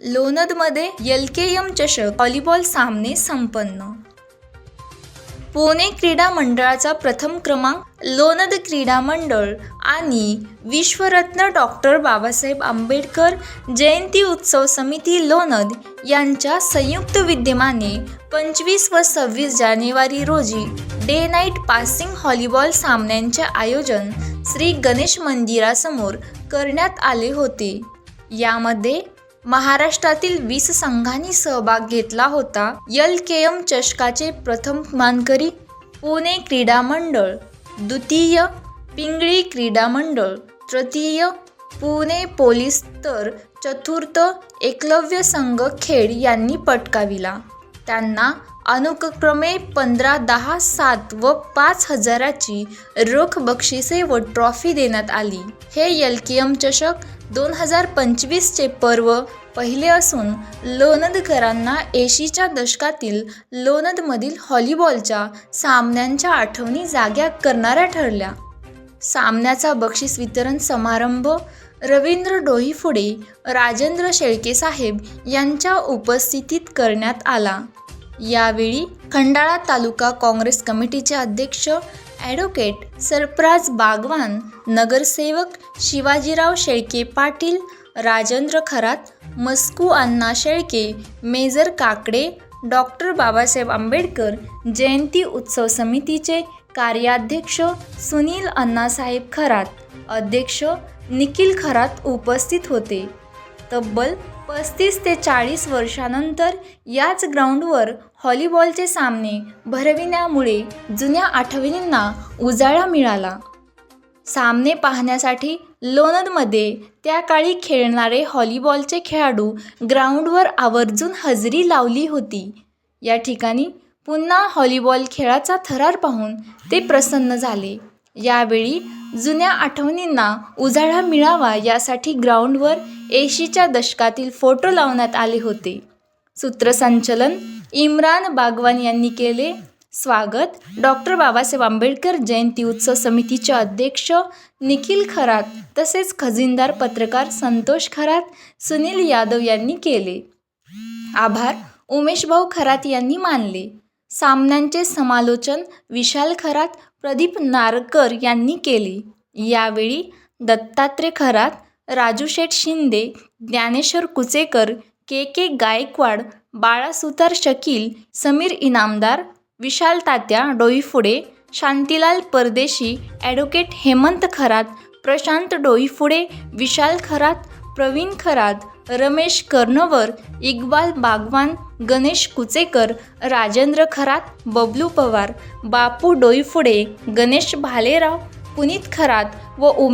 लोणदमध्ये यलकेयम के चषक व्हॉलीबॉल सामने संपन्न. पुणे क्रीडा मंडळाचा प्रथम क्रमांक लोणद क्रीडा मंडळ आणि विश्वरत्न डॉक्टर बाबासाहेब आंबेडकर जयंती उत्सव समिती लोणद यांच्या संयुक्त विद्यमाने पंचवीस व सव्वीस जानेवारी रोजी डे नाईट पासिंग व्हॉलीबॉल सामन्यांचे आयोजन श्री गणेश मंदिरासमोर करण्यात आले होते. यामध्ये महाराष्ट्रातील वीस संघांनी सहभाग घेतला होता. यल के एम चषकाचे प्रथम मानकरी पुणे क्रीडा मंडळ द्वितीय पिंगळी क्रीडा मंडळ तृतीय पुणे पोलीस तर चतुर्थ एकलव्य संघ खेड यांनी पटकाविला. त्यांना अनुक्रमे पंधरा दहा सात व पाच हजाराची रोख बक्षिसे व ट्रॉफी देण्यात आली. हे यलकियम चषक दोन हजार पंचवीसचे पर्व पहिले असून लोणदकरांना एशीच्या दशकातील लोणदमधील हॉलीबॉलच्या सामन्यांच्या आठवणी जाग्या करणाऱ्या ठरल्या. सामन्याचा बक्षीस वितरण समारंभ रवींद्र डोईफोडे राजेंद्र शेळके साहेब यांच्या उपस्थितीत करण्यात आला. यावेळी खंडाळा तालुका काँग्रेस कमिटीचे अध्यक्ष ॲडव्होकेट सरप्राज बागवान नगरसेवक शिवाजीराव शेळके पाटील राजेंद्र खरात मस्कू अण्णा शेळके मेजर काकडे डॉक्टर बाबासाहेब आंबेडकर जयंती उत्सव समितीचे कार्याध्यक्ष सुनील अण्णासाहेब खरात अध्यक्ष निखिल खरात उपस्थित होते. तब्बल पस्तीस ते चाळीस वर्षानंतर याच ग्राउंडवर हॉलीबॉलचे सामने भरविण्यामुळे जुन्या आठवणींना उजाळा मिळाला. सामने पाहण्यासाठी लोणदमध्ये त्या काळी खेळणारे हॉलीबॉलचे खेळाडू ग्राउंडवर आवर्जून हजेरी लावली होती. या ठिकाणी पुन्हा हॉलीबॉल खेळाचा थरार पाहून ते प्रसन्न झाले. यावेळी जुन्या आठवणींना उजाळा मिळावा यासाठी ग्राउंडवर एशीच्या दशकातील फोटो लावण्यात आले होते. सूत्रसंचलन इम्रान बागवान यांनी केले स्वागत. डॉक्टर बाबासाहेब आंबेडकर जयंती उत्सव समितीचे अध्यक्ष निखिल खरात तसेच खजिनदार पत्रकार संतोष खरात सुनील यादव यांनी केले. आभार. उमेशभाऊ खरात यांनी मानले. सामन्यांचे समालोचन विशाल खरात प्रदीप नारकर यांनी केले. यावेळी दत्तात्रय खरात राजूशेठ शिंदे ज्ञानेश्वर कुचेकर के के गायकवाड बाळासुतार शकील समीर इनामदार विशाल तात्या डोईफुडे शांतीलाल परदेशी ॲडव्होकेट हेमंत खरात प्रशांत डोईफुडे विशाल खरात प्रवीण खरात रमेश कर्णवर इक्बाल बागवान गणेश कुचेकर राजेंद्र खरात बबलू पवार बापू डोईफुडे गणेश भालेराव पुनीत खरात व उमे